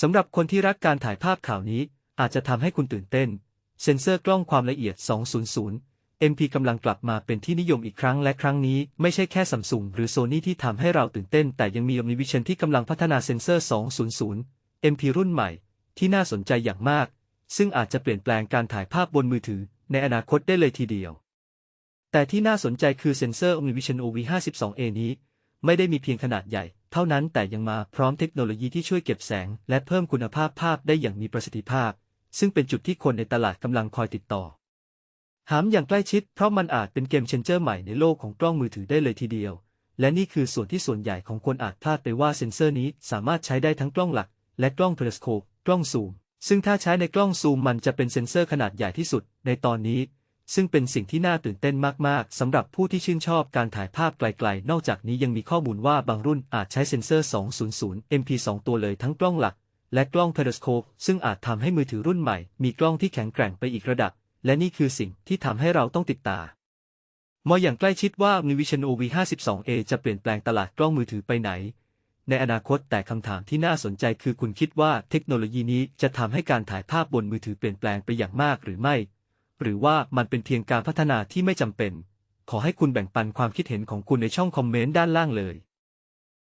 สำหรับคนที่รักการถ่ายภาพข่าวนี้ อาจจะทำให้คุณตื่นเต้น เซ็นเซอร์กล้องความละเอียด 200 MP กำลังกลับมาเป็นที่นิยมอีกครั้งและครั้งนี้ไม่ใช่แค่ซัมซุงหรือโซนี่ที่ทำให้เราตื่นเต้น แต่ยังมี Omnivision ที่กำลังพัฒนาเซ็นเซอร์ 200 MP รุ่นใหม่ ที่น่าสนใจอย่างมาก ซึ่งอาจจะเปลี่ยนแปลงการถ่ายภาพบนมือถือ ในอนาคตได้เลยทีเดียว แต่ที่น่าสนใจคือเซ็นเซอร์ Omnivision OV52A นี้ ไม่ได้มีเพียงขนาดใหญ่ เท่านั้นแต่ยังมาพร้อมเทคโนโลยีที่ช่วยเก็บแสง และเพิ่มคุณภาพภาพได้อย่างมีประสิทธิภาพ ซึ่งเป็นจุดที่คนในตลาดกำลังคอยติดต่อ หามอย่างใกล้ชิดเพราะมันอาจเป็นเกมเชนเจอร์ใหม่ในโลกของกล้องมือถือได้เลยทีเดียว และนี่คือส่วนที่ส่วนใหญ่ของคนอาจพลาดไปว่าเซ็นเซอร์นี้สามารถใช้ได้ทั้งกล้องหลัก และกล้องเพลสโคปกล้องซูมซึ่งถ้าใช้ในกล้องซูมมันจะเป็นเซ็นเซอร์ขนาดใหญ่ที่สุด ในตอนนี้ ซึ่งเป็นสิ่งที่น่าตื่นเต้นมาก ๆ สำหรับผู้ที่ชื่นชอบการถ่ายภาพไกล ๆ นอกจากนี้ยังมีข้อมูลว่าบางรุ่นอาจใช้เซ็นเซอร์ 200 MP 2 ตัวเลยทั้งกล้องหลัก และกล้องเพลสโคปซึ่งอาจทำให้มือถือรุ่นใหม่ มีกล้องที่แข็งแกร่งไปอีกระดับ และนี่คือสิ่งที่ทำให้เราต้องติดตามมองอย่างใกล้ชิดว่า Omnivision OV52A จะเปลี่ยนแปลงตลาดกล้องมือถือไปไหน ในอนาคตแต่คำถามที่น่าสนใจคือคุณคิดว่าเทคโนโลยีนี้จะทำให้การถ่ายภาพบนมือถือเปลี่ยนแปลงไปอย่างมากหรือไม่ หรือว่ามันเป็นเพียงการพัฒนาที่ไม่จำเป็น ขอให้คุณแบ่งปันความคิดเห็นของคุณในช่องคอมเมนต์ด้านล่างเลย